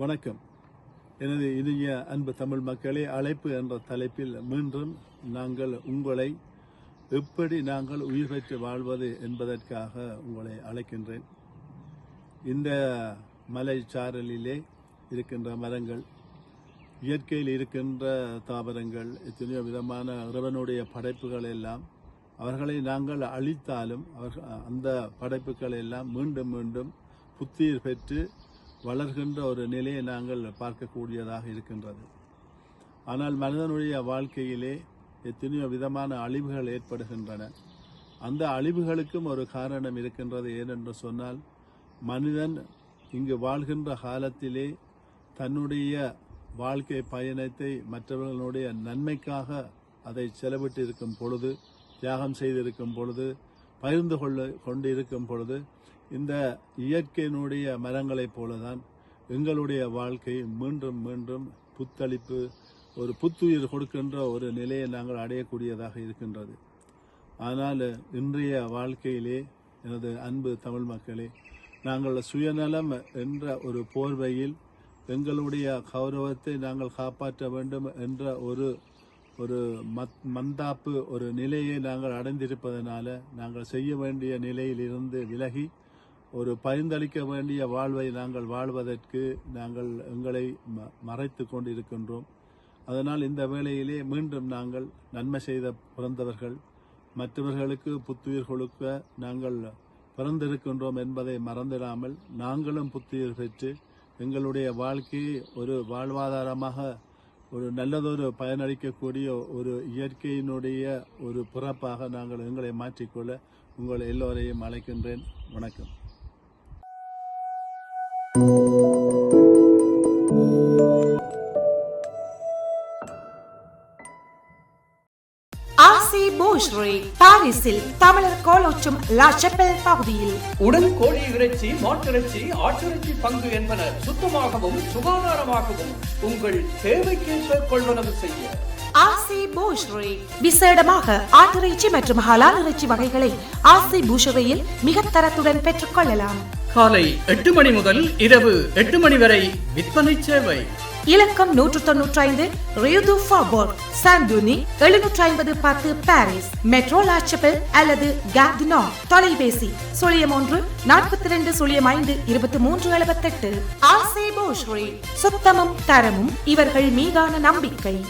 வணக்கம். எனது இனிய அன்பு தமிழ் மக்களே அழைப்பு என்ற தலைப்பில் மீண்டும் நாங்கள் உங்களை எப்படி நாங்கள் உயிர் பெற்று வாழ்வது என்பதற்காக உங்களை அழைக்கின்றேன். இந்த மலைச்சாரலிலே இருக்கின்ற மரங்கள் இயற்கையில் இருக்கின்ற தாவரங்கள் எத்தனையோ விதமான இறைவனுடைய படைப்புகள் எல்லாம் அவர்களை நாங்கள் அழித்தாலும் அவர்கள் அந்த படைப்புகள் எல்லாம் மீண்டும் மீண்டும் புத்துயிர் பெற்று வளர்கின்ற ஒரு நிலையை நாங்கள் பார்க்கக்கூடியதாக இருக்கின்றது. ஆனால் மனிதனுடைய வாழ்க்கையிலே எத்தனையோ விதமான அழிவுகள் ஏற்படுகின்றன. அந்த அழிவுகளுக்கும் ஒரு காரணம் இருக்கின்றது ஏனென்று சொன்னால் மனிதன் இங்கு வாழ்கின்ற காலத்திலே தன்னுடைய வாழ்க்கை பயணத்தை மற்றவர்களுடைய நன்மைக்காக அதை செலவிட்டு இருக்கும் பொழுது தியாகம் செய்திருக்கும் பொழுது பகிர்ந்து கொள்ள கொண்டு இருக்கும் பொழுது இந்த இயற்கையினுடைய மரங்களைப் போலதான் எங்களுடைய வாழ்க்கை மீண்டும் மீண்டும் புத்தளிப்பு ஒரு புத்துயிர் கொடுக்கின்ற ஒரு நிலையை நாங்கள் அடையக்கூடியதாக இருக்கின்றது. ஆனால் இன்றைய வாழ்க்கையிலே எனது அன்பு தமிழ் மக்களே நாங்கள் சுயநலம் என்ற ஒரு போர்வையில் எங்களுடைய கௌரவத்தை நாங்கள் காப்பாற்ற வேண்டும் என்ற ஒரு ஒரு மத் மந்தாப்பு ஒரு நிலையை நாங்கள் அடைந்திருப்பதனால நாங்கள் செய்ய வேண்டிய நிலையிலிருந்து விலகி ஒரு பரிந்தளிக்க வேண்டிய வாழ்வை நாங்கள் வாழ்வதற்கு நாங்கள் எங்களை ம- மறைத்து கொண்டிருக்கின்றோம். அதனால் இந்த வேளையிலே மீண்டும் நாங்கள் நன்மை செய்த பிறந்தவர்கள் மற்றவர்களுக்கு புத்துயிர் கொடுக்க நாங்கள் பிறந்திருக்கின்றோம் என்பதை மறந்திடாமல் நாங்களும் புத்துயிர் பெற்று எங்களுடைய வாழ்க்கையை ஒரு வாழ்வாதாரமாக ஒரு நல்லதொரு பயனளிக்கக்கூடிய ஒரு இயற்கையினுடைய ஒரு பிறப்பாக நாங்கள் எங்களை மாற்றிக்கொள்ள உங்கள் எல்லோரையும் அழைக்கின்றேன். வணக்கம். ஆசி பூஸ்ரீ பாரிஸில் தமிழர் கோலோச்சும் லா செப்பல் பகுதியில். உடன் கோழி இறைச்சி மாட்டிறைச்சி ஆட்டிறைச்சி பங்கு என்பன சுத்தமாகவும் சுகாதாரமாகவும் உங்கள் தேவைக்கேற்ப கொள்வனவு செய்ய. ஆசி விசேடமாக ஆட்டிறைச்சி மற்றும் ஹலால் இறைச்சி வகைகளை ஆசி பூஷரியில் மிக தரத்துடன் பெற்றுக்கொள்ளலாம் காலை எட்டு மணி முதல் இரவு எட்டு மணி வரை விற்பனை சேவை. இலக்கம் நூற்று தொன்னூற்றி ஐந்து ரியுது ஃபாபோர் சாந்தூனி எழுநூற்றி ஐம்பது பத்து பாரிஸ் மெட்ரோ லாச்சபல் அல்லது கார்டினோ தொலைபேசி சுழியம் ஒன்று நாற்பத்தி ரெண்டு சுழியம் ஐந்து இருபத்தி மூன்று எழுபத்தெட்டு. ஆசே பூஸ்ரீ சுத்தமும் தரமும் இவர்கள் மீதான நம்பிக்கை.